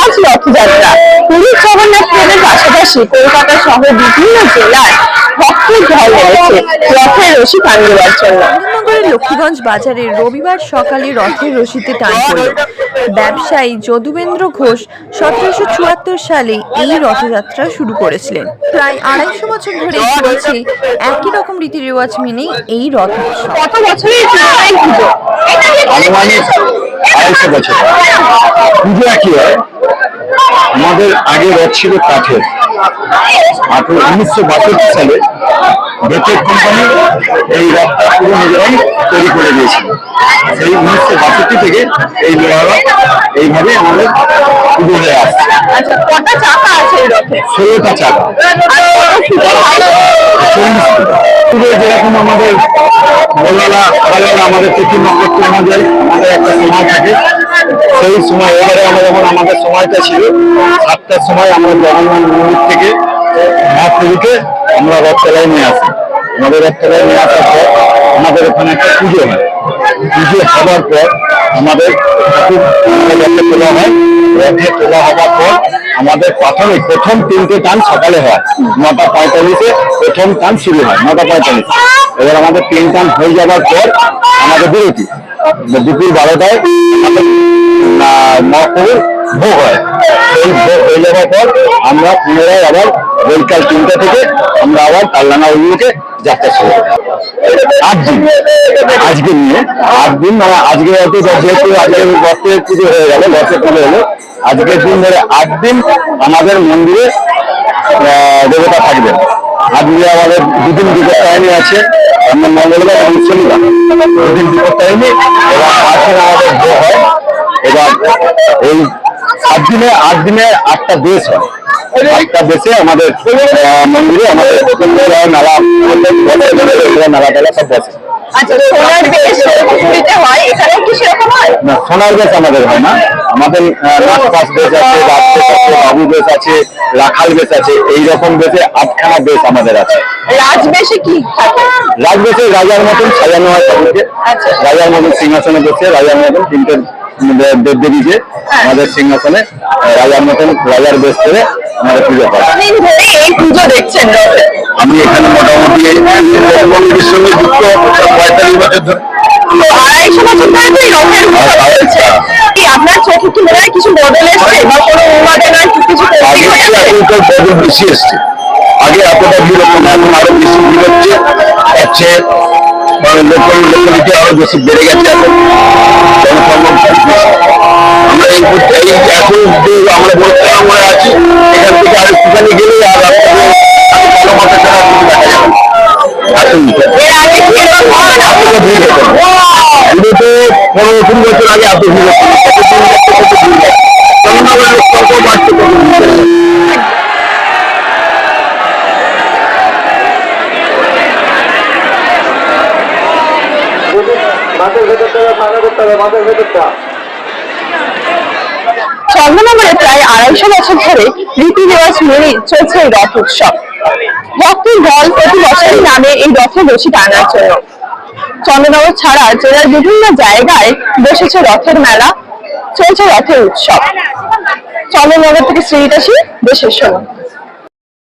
আজ রথযাত্রা। পুরী জগন্নাথ ট্রেনের পাশাপাশি কলকাতা সহ বিভিন্ন জেলায় ভক্তের ঢল রয়েছে রথের রশি টান দেওয়ার জন্য। নগরের লক্ষ্মীগঞ্জ বাজারে রবিবার সকালে রথের রশিতে টান পড়ল। ব্যবসায়ী যদুবেন্দ্র ঘোষ সতেরোশো চুয়াত্তর সালে এই রথযাত্রা শুরু করেছিলেন। প্রায় আড়াইশো বছর ধরে চলছে একই রকম রীতি রেওয়াজ মেনে এই রথ উৎসব। কত বছরের পুরনো এই পুজো। আনুমানিক আড়াইশো বছর। পুজো একই হয়। আমাদের আগে রথ ছিল কাঠের। আঠারো উনিশশো বাষট্টি সালে বেটেক কোম্পানি এই রথটা পুরো নিজেরাই তৈরি করে দিয়েছিল। সেই উনিশশো বাষট্টি থেকে এই লোহা রথ এইভাবে আমাদের পুজো হয়ে আসছে। আচ্ছা ষোলোটা চাকা। চল্লিশ যেরকম আমাদের আমাদের তিথি নক্ষত্র অনুযায়ী আমাদের একটা সময় থাকে। সেই সময় এবারে আমরা যেমন আমাদের সময়টা ছিল, সাতটার সময় আমরা জগন্নাথ মন্দির থেকে মহাপ্রভুকে আমরা রথতলায় নিয়ে আসি। আমাদের রথতলায় নিয়ে আসার পর আমাদের ওখানে একটা পুজো হয়। পুজো হবার পর আমাদের ঠাকুর রথে তোলা হয়। রথে তোলা হবার পর আমাদের প্রাথমিক প্রথম তিনটে টান সকালে হয়। নটা পঁয়তাল্লিশে প্রথম টান শুরু হয়, নটা পঁয়তাল্লিশ। এবার আমাদের তিন টান হয়ে যাওয়ার পর আমাদের বিরতি। দুপুর বারোটায় মহাপ্রভুর ভোগ হয়। সেই ভোগ হয়ে যাওয়ার পর আমরা পুনরায় আবার বৈকাল তিনটা থেকে আমরা আবার কাল্লানা অভিমুখে যাত্রা শুরু। আট দিন। আজকে নিয়ে আট দিন মানে আজকে যেহেতু আজকে রথের পুজো হয়ে গেল রথের পুজো হলো। আজকের দিন ধরে আট দিন আমাদের মন্দিরে দেবতা থাকবেন আজকে আমাদের দুদিন বিপত্তায়নী আছে। আমরা মঙ্গলবার এবং শনিবার দুদিন বিপত্তায়নী এবং পাঁচদিন আমাদের ভোগ হয়। এবার এই সাত দিনে আট দিনে আটটা দেশ হয়। আটটা দেশে আমাদের মন্দিরে আমাদের মেলা মেলা টেলা সব বসে। আচ্ছা সোনার বেশ আমাদের হয় না। আমাদের রাজপাস বেশ আছে রাজবেশ আছে বাবু বেশ আছে রাখাল বেশ আছে এইরকম বেশে আটখানা বেশ আমাদের আছে। রাজবেশে কি? রাজবেশে রাজার মতন সাজানো হয় তাদেরকে আচ্ছা। রাজার মতন সিংহাসনে বসে রাজার মতন তিনটে দেব দেবীকে আমাদের সিংহাসনে রাজার মতন রাজার বেশ করে আমাদের পুজো করা। হয়। এই পুজো দেখছেন আমি এখানে মোটামুটি পঁয়তাল্লিশ বছর ধরে। আড়াইশো বছর ধরে তো এই রথের উৎসব চলছে কি আপনার চোখে কি মনে হয় কিছু বদল এসছে বা কোনো উন্মাদনা কি কিছু আগে তো বড় বেশি এসছে। আগে এতটা ভিড় হতো না, এখন আরও বেশি ভিড় হচ্ছে। হচ্ছে আরও বেশি বেড়ে গেছে এখন। জনসংখ্যা আমরা এই মুহূর্তে, এই এখন যে আমরা বলতে আমরা আছি, এখান থেকে আর একটুখানি গেলে আর পনেরো কুড়ি বছর আগে এত মাঠের ভেতরটা ফাঁকা করতে হবে, মাঠের ভেতরটা। চন্দ্রনগরে প্রায় আড়াইশো বছর ধরে রীতি রেওয়াজ মেনে চলছে এই রথ উৎসব। ভক্তের দল প্রতি বছরই নামে এই রথে রশি টানার জন্য। চন্দ্রনগর ছাড়া জেলার বিভিন্ন জায়গায় বসেছে রথের মেলা, চলছে রথের উৎসব। চন্দ্রনগর থেকে শ্রীতাসী দেশের সময়।